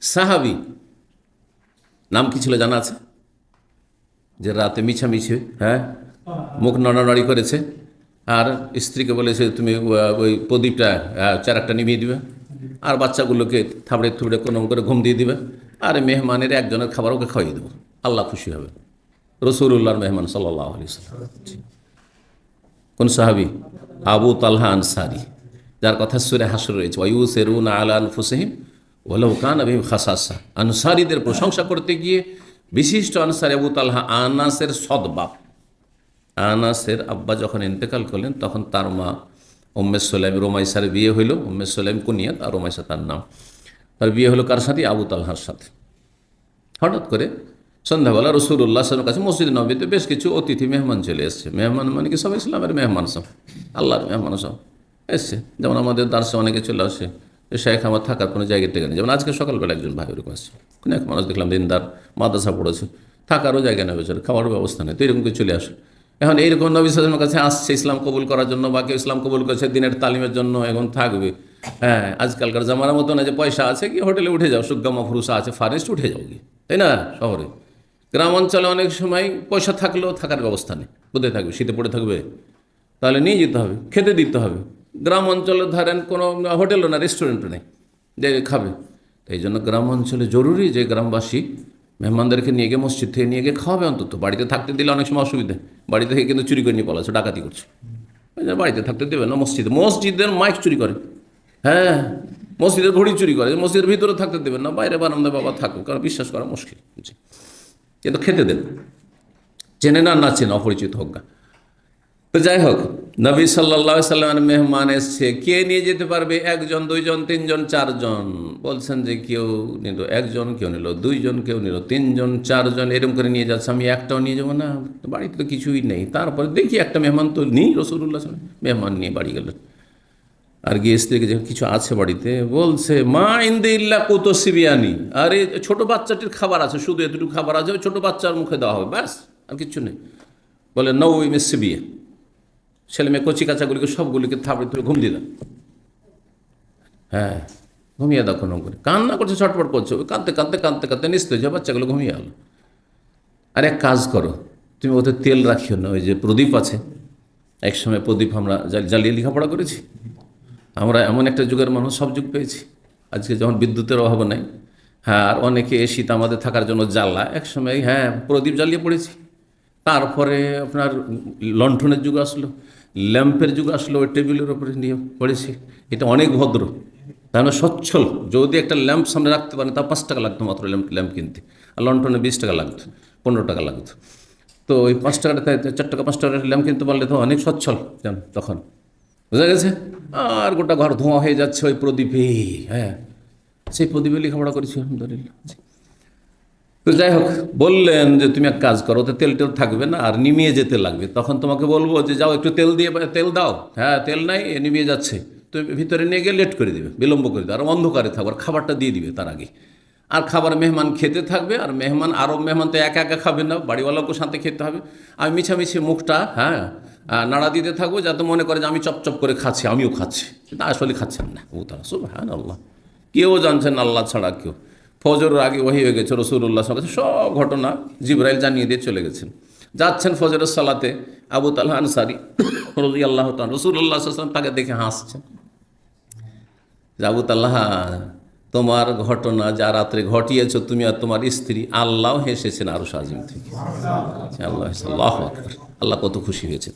সাহাবি, নাম কি ছিল জানা আছে? যে রাতে মিছামিছি হ্যাঁ? মুখ নড়ানড়ি করেছে। আর স্ত্রীকে বলেছে, তুমি ওই প্রদীপটা চারাকটা নিভিয়ে দিবে। আর বাচ্চাগুলোকে থাবড়ে থুবড়ে কোনো করে ঘুম দিয়ে দিবে। আর মেহমানের একজনের খাবার ওকে খাইয়ে দেবো। আল্লাহ খুশি হবে। রসুল্লাহর মেহমান সাল্লাহ আলি কোন সাহাবি? আবু তালহা আনসারি, যার কথা সুরে হাসর রয়েছে। ওয়ু সেরুন আলান ফুসহিম ওলাউ আবিম খাসাসা। আনসারিদের প্রশংসা করতে গিয়ে বিশিষ্ট আনসার আবু তালহা আনাসের সদবাপ আনাসের আব্বা যখন ইন্তেকাল করলেন, তখন তার মা উম্মে সোলাইম, রোমাইসার বিয়ে হইল। উম্মে সোলাইম কুনিয়াত আর রোমাইসা তার নাম। তার বিয়ে হলো কার সাথে? আবু তালহার সাথে। হঠাৎ করে সন্ধ্যাবেলা রসুল্লাহ সালামের কাছে মসজিদ নবীতে বেশ কিছু অতিথি মেহমান চলে এসছে। মেহমান মানে কি? সব ইসলামের মেহমান সব। আল্লাহর মেহমান সব এসছে। যেমন আমাদের দার্সে অনেকে চলে আসে। শেখ আমার থাকার কোনো জায়গা থেকে নেই। যেমন আজকে সকালবেলা একজন ভাই ওরকম আসছে। কোনো এক মানুষ দেখলাম দিনদার, মাদ্রাসা পড়েছে, থাকারও জায়গা নেই বেচারে খাওয়ারও ব্যবস্থা নেই, তো এরকম করে চলে আসে। এখন এইরকম নবী সালামের কাছে আসছে ইসলাম কবুল করার জন্য বা কেউ ইসলাম কবুল করেছে দিনের তালিমের জন্য, এখন থাকবে। হ্যাঁ আজকালকার জামানার মতো না যে পয়সা আছে কি, হোটেলে উঠে যাও সুগ্গামা ফুরুসা আছে, ফারেস্ট উঠে যাও কি তাই না? শহরে। গ্রাম অঞ্চলে অনেক সময় পয়সা থাকলেও থাকার ব্যবস্থা নেই। কোথায় থাকবে? শীতে পড়ে থাকবে? তাহলে নিয়ে যেতে হবে, খেতে দিতে হবে। গ্রাম অঞ্চলে ধরেন কোনো হোটেলও না রেস্টুরেন্টও নেই, যে খাবে। তো এই জন্য গ্রাম অঞ্চলে জরুরি যে গ্রামবাসী মেহমানদেরকে নিয়ে গিয়ে মসজিদ থেকে নিয়ে গিয়ে খাওয়াবে অন্তত। বাড়িতে থাকতে দিলে অনেক সময় অসুবিধা। বাড়ি থেকে কিন্তু চুরি করে নিয়ে পলাচ্ছে, ডাকাতি করছে। বাড়িতে থাকতে দেবে না, মসজিদে। মসজিদের মাইক চুরি করে। হ্যাঁ মসজিদের ঘড়ি চুরি করে। মসজিদের ভিতরে থাকতে দেবেন না, বাইরে বারান্দা বাবা থাকুক, কারণ বিশ্বাস করা মুশকিল। কিন্তু খেতে দেন চেনে না না চেনে, অপরিচিত হোক না তো যাই হোক নবী সাল্লা সাল্লামের মেহমান এসছে। কে নিয়ে যেতে পারবে? একজন, দুইজন, তিনজন, চারজন। বলছেন যে কেউ নিল, একজন কেউ নিল, দুইজন কেউ নিল, তিনজন, চারজন, এরকম করে নিয়ে যাচ্ছে। আমি একটাও নিয়ে যাব না। বাড়িতে তো কিছুই নেই। তারপরে দেখি একটা মেহমান তো নেই রসুল্লাহ মেহমান নিয়ে বাড়ি গেলেন আর গিয়ে স্ত্রীকে যে কিছু আছে বাড়িতে, বলছে, মা ইন্দে ইল্লা কত সিবিয়ানি। আরে, ছোট বাচ্চাটির খাবার আছে, শুধু এতটুকু খাবার আছে, ছোট বাচ্চার মুখে দেওয়া হবে। ব্যাস, আর কিচ্ছু নেই। বলে নৌ ইমে সিবিয়ে। ছেলে মেয়ে কচি কাচাগুলিকে সবগুলিকে থাপড়ে তুলে ঘুম দিলাম হ্যাঁ ঘুমিয়ে দাও কোনো করে। কান্না করছে ছটপট করছে। ওই কাঁদতে কাঁদতে কাঁদতে কাঁদতে নিস্তে যে বাচ্চাগুলো ঘুমিয়ে গেলো। আর এক কাজ করো, তুমি ওতে তেল রাখিও না, ওই যে প্রদীপ আছে। এক সময় প্রদীপ আমরা জ্বাল- জ্বালিয়ে লেখাপড়া করেছি। আমরা এমন একটা যুগের মানুষ, সব যুগ পেয়েছি। আজকে যখন বিদ্যুতের অভাব নাই হ্যাঁ আর অনেকে শীত আমাদের থাকার জন্য জ্বালা এক সময় হ্যাঁ প্রদীপ জ্বালিয়ে পড়েছি। তারপরে আপনার লণ্ঠনের যুগ আসলো। ল্যাম্পের যুগ আসলো, ওই টেবিলের ওপরে নিয়ে পড়েছি। এটা অনেক ভদ্র। তার মানে সচ্ছল। যদি একটা ল্যাম্প সামনে রাখতে পারেন তা পাঁচ টাকা লাগতো মাত্র ল্যাম্প ল্যাম্প কিনতে। আর লণ্ঠনে বিশ টাকা লাগতো, পনেরো টাকা লাগতো। তো ওই পাঁচ টাকাটা চার টাকা, পাঁচ টাকার ল্যাম্প কিনতে পারলে তো অনেক সচ্ছল। জান, তখন। বুঝা গেছে? আর গোটা ঘর ধোঁয়া হয়ে যাচ্ছে ওই প্রদীপে। হ্যাঁ সেই প্রদীপে লেখাপড়া করেছি, আলহামদুলিল্লাহ। তো যাই হোক, বললেন যে তুমি এক কাজ করো, ওতে তেল টেল থাকবে না, আর নিমিয়ে যেতে লাগবে। তখন তোমাকে বলব যে যাও, একটু তেল দিয়ে, তেল দাও। হ্যাঁ তেল নাই নিমিয়ে যাচ্ছে। তুমি ভিতরে নিয়ে গিয়ে লেট করে দিবে, বিলম্ব করে দেবে। আর অন্ধকারে থাকবে আর খাবারটা দিয়ে দিবে তার আগে। আর খাবার মেহমান খেতে থাকবে, আর মেহমান আরও মেহমান তো একা একা খাবে না, বাড়িওয়ালাকেও সাথে খেতে হবে। আমি মিছামিছি মুখটা হ্যাঁ নাড়া দিতে থাকব, যাতে মনে করে যে আমি চপচপ করে খাচ্ছি, আমিও খাচ্ছি। কিন্তু আসলে খাচ্ছেন না। ও তারা সব হ্যাঁ আল্লাহ কেউ জানছেন আল্লাহ ছাড়া কেউ। ফজরের আগে ওহি হয়ে গেছে রসুল্লাহ কাছে সব ঘটনা জিব্রাইল জানিয়ে দিয়ে চলে গেছেন। যাচ্ছেন ফজরের সালাতে, আবু তাল্লাহ আনসারি রজি আল্লাহ রসুল্লাহ তাকে দেখে হাসছেন। যে আবু তাল্লাহ তোমার ঘটনা যা রাত্রে ঘটিয়েছ, তুমি আর তোমার স্ত্রী, আল্লাহ হেসেছেন আরও সাজিম থেকে। আল্লাহ আল্লাহ কত খুশি হয়েছে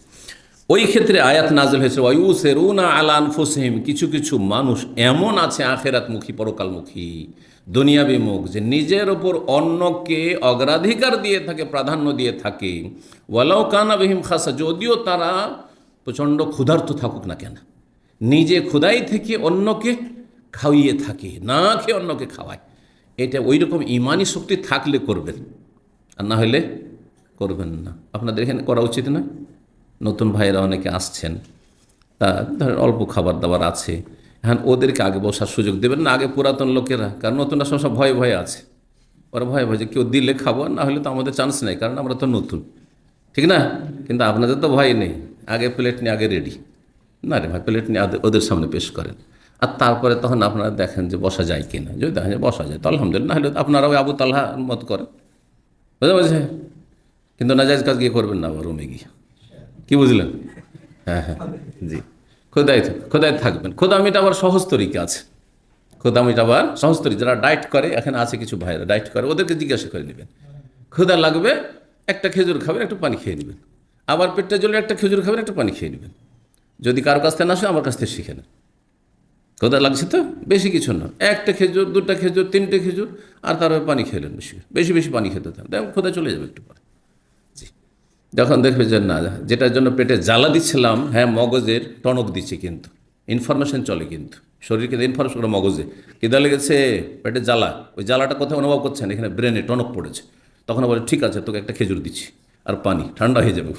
ওই ক্ষেত্রে আয়াত নাজল হয়েছে, ওয়ুসেরুনা আলান ফুসহিম কিছু কিছু মানুষ এমন আছে আখেরাতমুখী, পরকালমুখী, দুনিয়াবি মুখ, যে নিজের ওপর অন্যকে অগ্রাধিকার দিয়ে থাকে, প্রাধান্য দিয়ে থাকে। ওয়ালাউ কানা বিহিম খাসা, যদিও তারা প্রচণ্ড ক্ষুধার্ত থাকুক না কেন, নিজে ক্ষুধাই থেকে অন্যকে খাওয়িয়ে থাকে, না খেয়ে অন্যকে খাওয়ায়। এটা ওই রকম ইমানি শক্তি থাকলে করবেন, আর না হলে করবেন না। আপনাদের এখানে করা উচিত নয় নতুন ভাইয়েরা অনেকে আসছেন। তা ধরেন অল্প খাবার দাবার আছে। হ্যাঁ ওদেরকে আগে বসার সুযোগ দেবেন না, আগে পুরাতন লোকেরা। কারণ নতুনরা সব ভয়ে ভয়ে আছে। ওরা ভয়ে ভয়ে যে কেউ দিলে খাব না হলে তো আমাদের চান্স নেই, কারণ আমরা তো নতুন। ঠিক না? কিন্তু আপনাদের তো ভয় নেই। আগে প্লেট নিয়ে আগে রেডি না রে ভাই প্লেট নিয়ে ওদের সামনে পেশ করেন। আর তারপরে তখন আপনারা দেখেন যে বসা যায় কি না যদি দেখেন যে বসা যায়, তো আলহামদুলিল্লাহ নাহলে আপনারা ওই আবু তাল্লাহার মত করেন। বুঝতে পারছে কিন্তু নাজাইজ কাজ গিয়ে করবেন না আবার রুমে গিয়ে। কি বুঝলেন? হ্যাঁ হ্যাঁ জি। খোদাই খোদাই থাকবেন। খোদা আবার সহজ তরিকা আছে। খোদা আবার সহজ তরিকা। যারা ডায়েট করে, এখানে আছে কিছু ভাইরা ডায়েট করে, ওদেরকে জিজ্ঞাসা করে নেবেন। খোদা লাগবে, একটা খেজুর খাবেন, একটু পানি খেয়ে নেবেন। আবার পেটটা জ্বলে একটা খেজুর খাবেন, একটা পানি খেয়ে নেবেন। যদি কারও কাছ থেকে না আসে আমার কাছ থেকে শিখে নেন। খোদা লাগছে তো? বেশি কিছু না। একটা খেজুর, দুটা খেজুর, তিনটে খেজুর, আর তারপরে পানি খেলেন বেশি। বেশি বেশি পানি খেতে থাকেন খোদা চলে যাবে একটু পরে। যখন দেখবে যে না, যেটার জন্য পেটে জ্বালা দিচ্ছিলাম হ্যাঁ মগজের টনক দিচ্ছে কিন্তু। ইনফরমেশন চলে কিন্তু। শরীর কিন্তু ইনফরমেশন করে মগজে। কিদা লেগেছে, পেটে জ্বালা। ওই জ্বালাটা কোথায় অনুভব করছেন? এখানে ব্রেনে টনক পড়েছে। তখন বলে, ঠিক আছে, তোকে একটা খেজুর দিচ্ছি। আর পানি, ঠান্ডা হয়ে যাবে।